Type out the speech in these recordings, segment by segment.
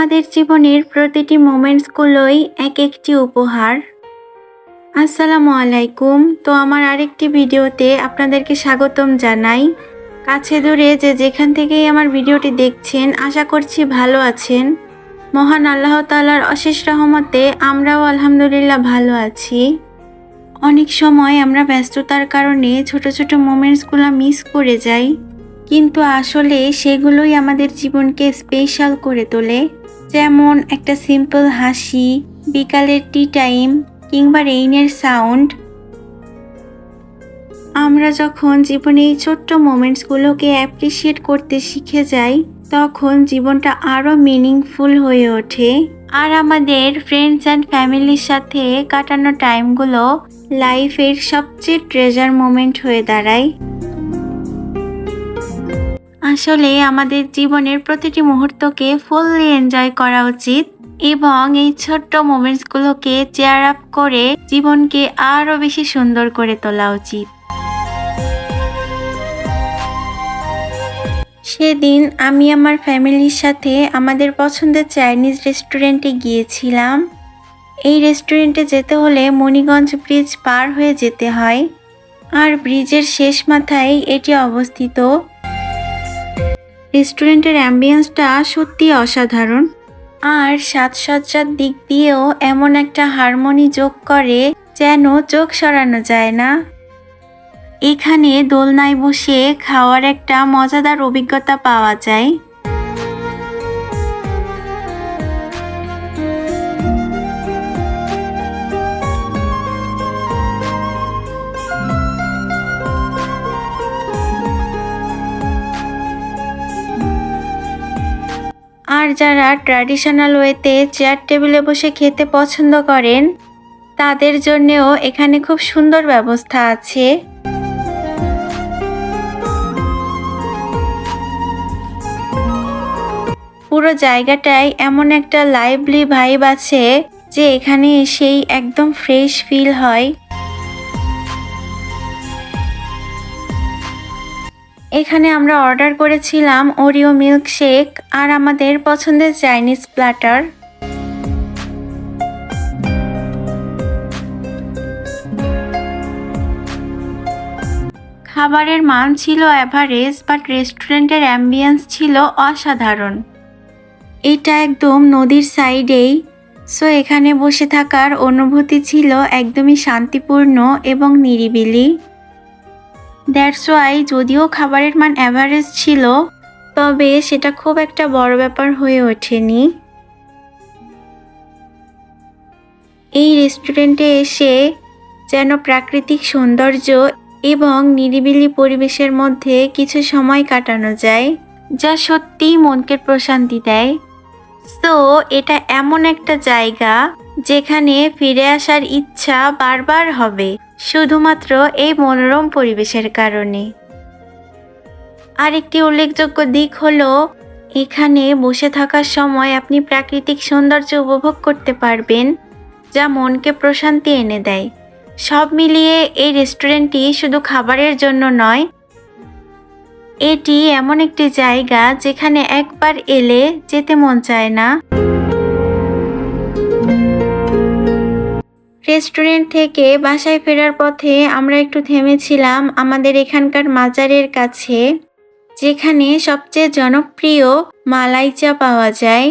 আমাদের জীবনের প্রতিটি মোমেন্টসগুলোই এক একটি উপহার। আসসালামু আলাইকুম। তো আমার আরেকটি ভিডিওতে আপনাদেরকে স্বাগতম জানাই। কাছে দূরে যে যেখান থেকেই আমার ভিডিওটি দেখছেন, আশা করছি ভালো আছেন। মহান আল্লাহ তাআলার অশেষ রহমতে আমরাও আলহামদুলিল্লাহ ভালো আছি। অনেক সময় আমরা ব্যস্ততার কারণে ছোট ছোট মোমেন্টসগুলো মিস করে যাই। কিন্তু আসলে সেগুলোই আমাদের জীবনকে স্পেশাল করে তোলে। যেমন একটা সিম্পল হাসি, বিকালের টি টাইম কিংবা রেইনের সাউন্ড আমরা যখন জীবনে এই ছোট্ট মোমেন্টসগুলোকে অ্যাপ্রিসিয়েট করতে শিখে যাই, তখন জীবনটা আরও মিনিংফুল হয়ে ওঠে। আর আমাদের ফ্রেন্ডস অ্যান্ড ফ্যামিলির সাথে কাটানো টাইমগুলো লাইফের সবচেয়ে ট্রেজার মোমেন্ট হয়ে দাঁড়ায়। আসলে আমাদের জীবনের প্রতিটি মুহূর্তকে ফুললি এনজয় করা উচিত এবং এই ছোট্ট মোমেন্টসগুলোকে চেয়ার আপ করে জীবনকে আরও বেশি সুন্দর করে তোলা উচিত। সেদিন আমি আমার ফ্যামিলির সাথে আমাদের পছন্দের চাইনিজ রেস্টুরেন্টে গিয়েছিলাম। এই রেস্টুরেন্টে যেতে হলে মণিগঞ্জ ব্রিজ পার হয়ে যেতে হয়। আর ব্রিজের শেষ মাথায় এটি অবস্থিত। রেস্টুরেন্টের অ্যাম্বিয়েন্সটা সত্যি অসাধারণ। আর সাজসজ্জার দিক দিয়েও এমন একটা হারমোনি যোগ করে যেন চোখ সরানো যায় না। এখানে দোলনায় বসে খাওয়ার একটা মজাদার অভিজ্ঞতা পাওয়া যায়। আর যারা ট্র্যাডিশনাল ওয়েতে চেয়ার টেবিলে বসে খেতে পছন্দ করেন, তাদের জন্যেও এখানে খুব সুন্দর ব্যবস্থা আছে। পুরো জায়গাটায় এমন একটা লাইভলি ভাইব আছে যে এখানে এসেই একদম ফ্রেশ ফিল হয়। এখানে আমরা অর্ডার করেছিলাম ওরিও মিল্ক শেক আর আমাদের পছন্দের চাইনিজ প্ল্যাটার খাবারের মান ছিল অ্যাভারেজ বাট রেস্টুরেন্টের অ্যাম্বিয়েন্স ছিল অসাধারণ। এটা একদম নদীর সাইডেই সো এখানে বসে থাকার অনুভূতি ছিল একদমই শান্তিপূর্ণ এবং নিরিবিলি। দ্যাটস ওয়াই যদিও খাবারের মান অ্যাভারেজ ছিল, তবে সেটা খুব একটা বড় ব্যাপার হয়ে ওঠেনি। এই রেস্টুরেন্টে এসে যেন প্রাকৃতিক সৌন্দর্য এবং নিরিবিলি পরিবেশের মধ্যে কিছু সময় কাটানো যায়, যা সত্যিই মনকে প্রশান্তি দেয়। তো এটা এমন একটা জায়গা যেখানে ফিরে আসার ইচ্ছা বারবার হবে, শুধুমাত্র এই মনোরম পরিবেশের কারণে। আরেকটি উল্লেখযোগ্য দিক হলো, এখানে বসে থাকার সময় আপনি প্রাকৃতিক সৌন্দর্য উপভোগ করতে পারবেন, যা মনকে প্রশান্তি এনে দেয়। সব মিলিয়ে এই রেস্টুরেন্টটি শুধু খাবারের জন্য নয়, এটি এমন একটি জায়গা যেখানে একবার এলে যেতে মন চায় না। রেস্টুরেন্ট থেকে বাসায় ফেরার পথে আমরা একটু থেমেছিলাম আমাদের এখানকার মাজারের কাছে, যেখানে সবচেয়ে জনপ্রিয় মালাই চা পাওয়া যায়।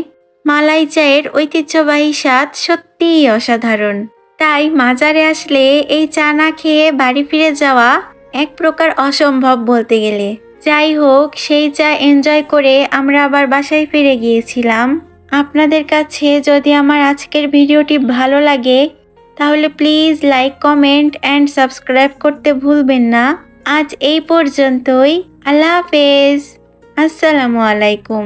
মালাই চায়ের ঐতিহ্যবাহী স্বাদ সত্যিই অসাধারণ। তাই মাজারে আসলে এই চা না খেয়ে বাড়ি ফিরে যাওয়া এক প্রকার অসম্ভব বলতে গেলে। যাই হোক, সেই চা এনজয় করে আমরা আবার বাসায় ফিরে গিয়েছিলাম। আপনাদের কাছে যদি আমার আজকের ভিডিওটি ভালো লাগে তাহলে please like comment and subscribe করতে ভুলবেন না। আজ এই পর্যন্তই। আল্লাহ হাফেজ। আসসালামু আলাইকুম।